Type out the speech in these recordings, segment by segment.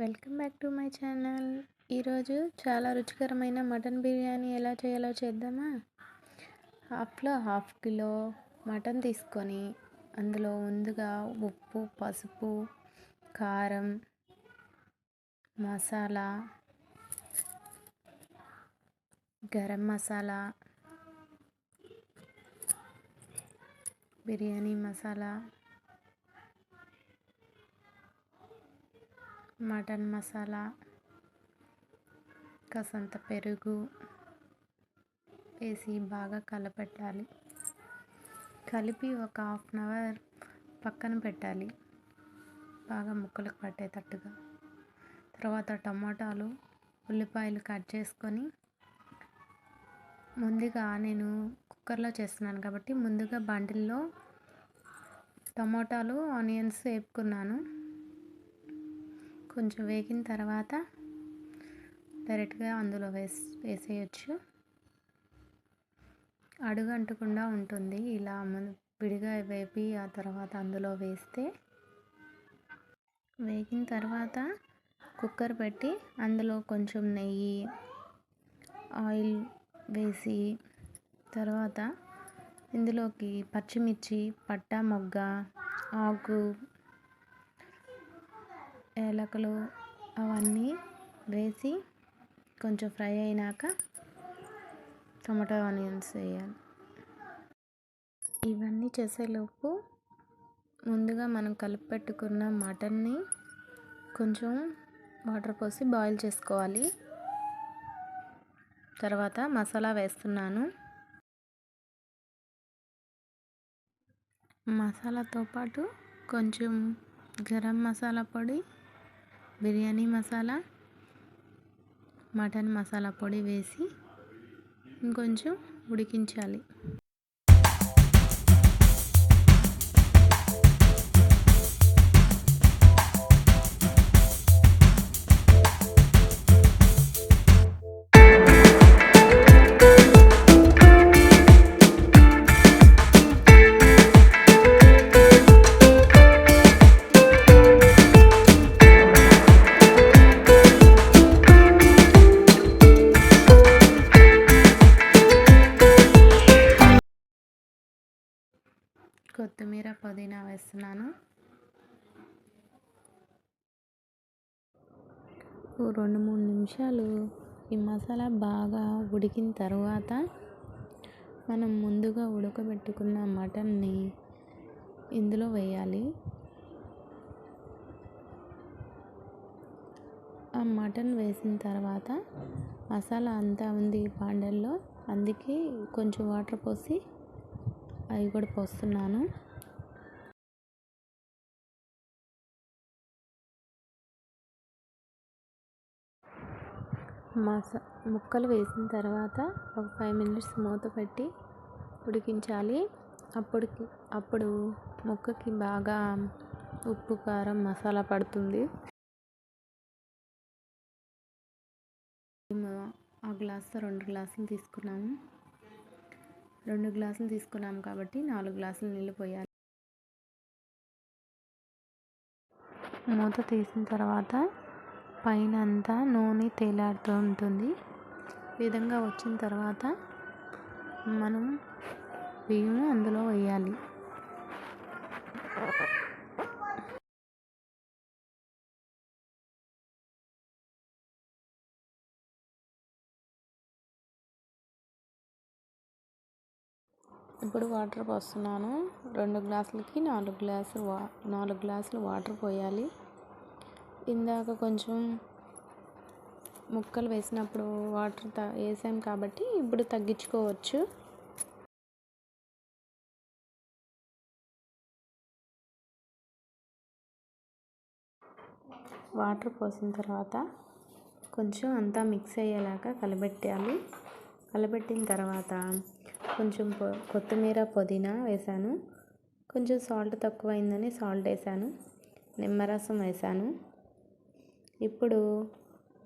Welcome back to my channel. ఈరోజు చాలా రుచికరమైన మటన్ బిర్యానీ ఎలా చేయాలో చేద్దామా? హాఫ్లో హాఫ్ కిలో మటన్ తీసుకొని అందులో ముందుగా ఉప్పు పసుపు కారం మసాలా గరం మసాలా బిర్యానీ మసాలా మటన్ మసాలా కాసంత పెరుగు వేసి బాగా కలపెట్టాలి. కలిపి ఒక హాఫ్ అన్ అవర్ పక్కన పెట్టాలి. బాగా ముక్కలకు పట్టేటట్టుగా. తర్వాత టమాటాలు ఉల్లిపాయలు కట్ చేసుకొని ముందుగా నేను కుక్కర్లో చేస్తున్నాను కాబట్టి ముందుగా బండిల్లో టమాటాలు ఆనియన్స్ వేపుకున్నాను. కొంచెం వేగిన తర్వాత డైరెక్ట్గా అందులో వేసి వేసేయచ్చు. అడుగు అంటకుండా ఉంటుంది. ఇలా విడిగా వేపి ఆ తర్వాత అందులో వేస్తే వేగిన తర్వాత కుక్కర్ పెట్టి అందులో కొంచెం నెయ్యి ఆయిల్ వేసి తర్వాత ఇందులోకి పచ్చిమిర్చి పట్టా మొగ్గ ఆకు ఏలకలు అవన్నీ వేసి కొంచెం ఫ్రై అయినాక టమాటో ఆనియన్స్ వేయాలి. ఇవన్నీ చేసేలోపు ముందుగా మనం కలిపి పెట్టుకున్న మటన్ని కొంచెం వాటర్ పోసి బాయిల్ చేసుకోవాలి. తర్వాత మసాలా వేస్తున్నాను. మసాలాతో పాటు కొంచెం గరం మసాలా పొడి బిర్యానీ మసాలా మటన్ మసాలా పొడి వేసి ఇంకొంచెం ఉడికించాలి. పుదీనా వేస్తున్నాను. రెండు మూడు నిమిషాలు ఈ మసాలా బాగా ఉడికిన తర్వాత మనం ముందుగా ఉడకబెట్టుకున్న మటన్ని ఇందులో వేయాలి. ఆ మటన్ వేసిన తర్వాత మసాలా అంతా ఉంది పాండల్లో అందుకే కొంచెం వాటర్ పోసి అవి కూడా పోస్తున్నాను. మసా ముక్కలు వేసిన తర్వాత ఒక ఫైవ్ మినిట్స్ మూత పెట్టి ఉడికించాలి. అప్పటికి అప్పుడు ముక్కకి బాగా ఉప్పు కారం మసాలా పడుతుంది. ఆ గ్లాస్తో రెండు గ్లాసులు తీసుకున్నాము. రెండు గ్లాసులు తీసుకున్నాము కాబట్టి నాలుగు గ్లాసులు నీళ్ళు పోయాలి. మూత తీసిన తర్వాత పైన అంతా నూనె తేలాడుతూ ఉంటుంది. ఈ విధంగా వచ్చిన తర్వాత మనం బియ్యము అందులో వేయాలి. ఇప్పుడు వాటర్ పోస్తున్నాను. రెండు గ్లాసులకి నాలుగు గ్లాసులు వా నాలుగు గ్లాసులు వాటర్ పోయాలి. ఇందాక కొంచెం ముక్కలు వేసినప్పుడు వాటర్ త వేసాం కాబట్టి ఇప్పుడు తగ్గించుకోవచ్చు. వాటర్ పోసిన తర్వాత కొంచెం అంతా మిక్స్ అయ్యేలాగా కలబెట్టాలి కలబెట్టిన తర్వాత కొంచెం కొత్తిమీర పుదీనా వేసాను. కొంచెం సాల్ట్ తక్కువైందని సాల్ట్ వేసాను. నిమ్మరసం వేసాను. ఇప్పుడు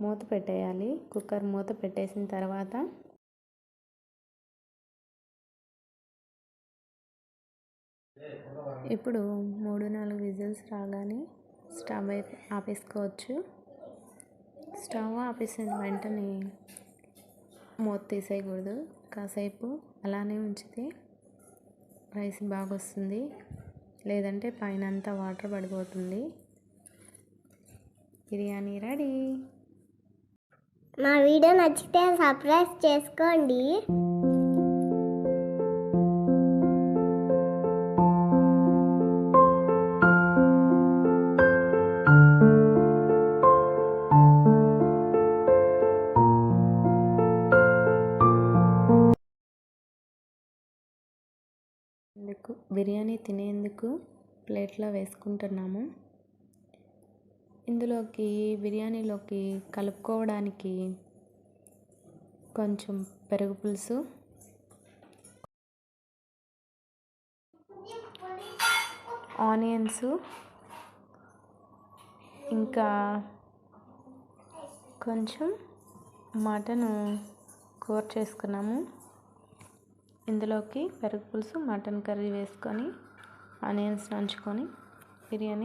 మూత పెట్టేయాలి. కుక్కర్ మూత పెట్టేసిన తర్వాత ఇప్పుడు మూడు నాలుగు విజిల్స్ రాగానే స్టవ్ ఆపేసుకోవచ్చు. స్టవ్ ఆపేసిన వెంటనే మూత తీసేయకూడదు. కాసేపు అలానే ఉంచితే రైస్ బాగా వస్తుంది లేదంటే పైన అంతా వాటర్ పడిపోతుంది. బిర్యానీ రెడీ. మా వీడియో నచ్చితే సబ్స్క్రైబ్ చేసుకోండి. ఎందుకు? బిర్యానీ తినేందుకు ప్లేట్లో వేసుకుంటున్నాము? ఇందులోకి బిర్యానీలోకి కలుపుకోవడానికి కొంచెం పెరుగు పులుసు. ఆనియన్స్. ఇంకా కొంచెం మటన్ కూర చేసుకున్నాము. ఇందులోకి పెరుగు పులుసు మటన్ కర్రీ వేసుకొని ఆనియన్స్ నంచుకొని బిర్యానీ